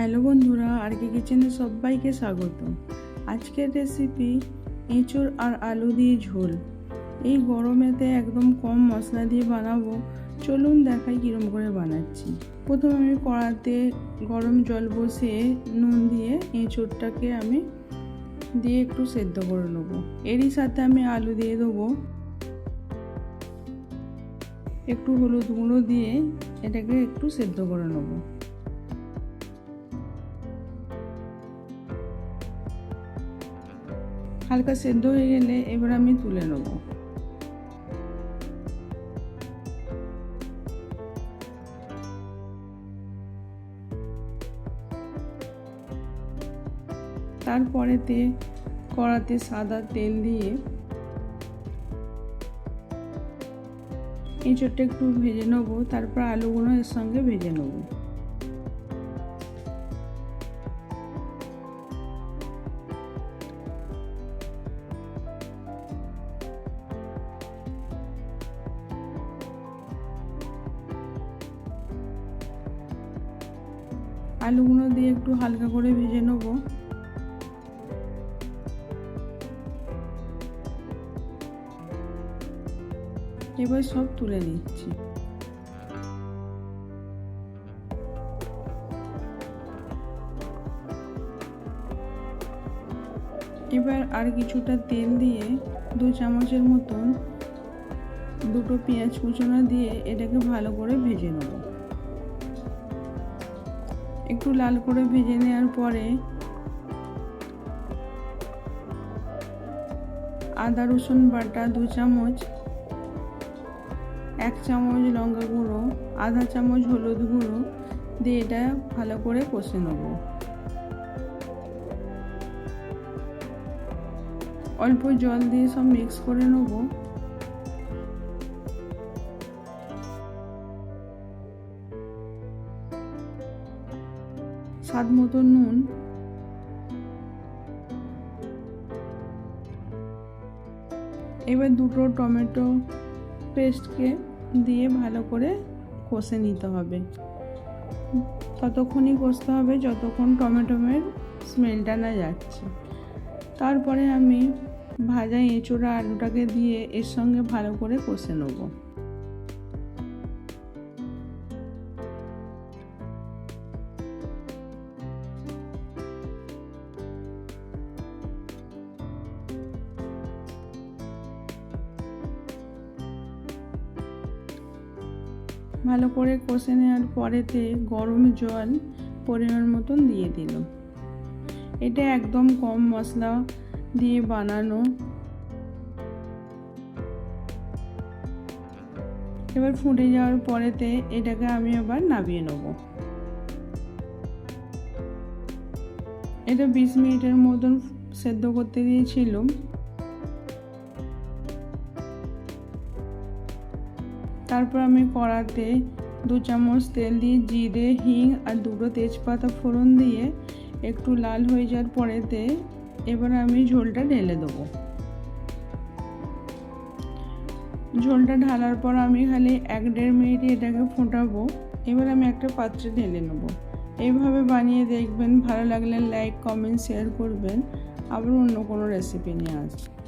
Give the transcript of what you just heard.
Hello বন্ধুরা আর কি কিচেনে সবাইকে স্বাগত আজকের রেসিপি এঁচড় আর আলু দিয়ে ঝোল। এই গরমেতে একদম কম মশলা দিয়ে বানাবো। চলুন দেখাই কীরকম করে বানাচ্ছি। প্রথমে আমি কড়াতে গরম জল বসিয়ে নুন দিয়ে এঁচড়টাকে আমি দিয়ে একটু সেদ্ধ করে নেব। এরই সাথে আমি আলু দিয়ে দেবো একটু হলুদ গুঁড়ো দিয়ে এটাকে একটু সেদ্ধ করে নেব। হালকা সেদ্ধ হয়ে গেলে এবার আমি তুলে নেব। তারপরেতে কড়াতে সাদা তেল দিয়ে এঁচড়টা একটু ভেজে নেব, তারপর আলুগুলো এর সঙ্গে ভেজে নেব। আলুগুলো দিয়ে একটু হালকা করে ভেজে নেব। এবার সব তুলে নিচ্ছি। এবার আর কিছুটা তেল দিয়ে দু চামচের মতন দুটো পেঁয়াজ কুচোনা দিয়ে এটাকে ভালো করে ভেজে নেব। একটু লাল করে ভেজে নেওয়ার পরে আদা রসুন বাটা দু চামচ, এক চামচ লঙ্কা গুঁড়ো, আধা চামচ হলুদ গুঁড়ো দিয়ে এটা ভালো করে কষে নেব। অল্প জল দিয়ে সব মিক্স করে নেব। স্বাদ মতো নুন। এবার দুটো টমেটো পেস্টকে দিয়ে ভালো করে কষে নিতে হবে। ততক্ষণই কষতে হবে যতক্ষণ টমেটোমের স্মেলটা না যাচ্ছে। তারপরে আমি ভাজা এঁচোড়া আলুটাকে দিয়ে এর সঙ্গে ভালো করে কষে নেব। ভালো করে কষে নেওয়ার পরেতে গরম জল পরিমাণ মতন দিয়ে দিল। এটা একদম কম মশলা দিয়ে বানানো। এবার ফুটে যাওয়ার পরেতে এটাকে আমি আবার নামিয়ে নেব। এটা বিশ মিনিটের মতন সেদ্ধ করতে দিয়েছিলাম। তারপর আমি কড়াতে দু চামচ তেল দিয়ে জিরে, হিং আর দুটো তেজপাতা ফোড়ন দিয়ে একটু লাল হয়ে যাওয়ার পরেতে এবার আমি ঝোলটা ঢেলে দেবো। ঝোলটা ঢালার পর আমি খালি এক দেড় মিনিট এটাকে ফোটাবো। এবার আমি একটা পাত্রে ঢেলে নেব। এইভাবে বানিয়ে দেখবেন, ভালো লাগলে লাইক, কমেন্ট, শেয়ার করবেন। আবার অন্য কোনো রেসিপি নিয়ে আসব।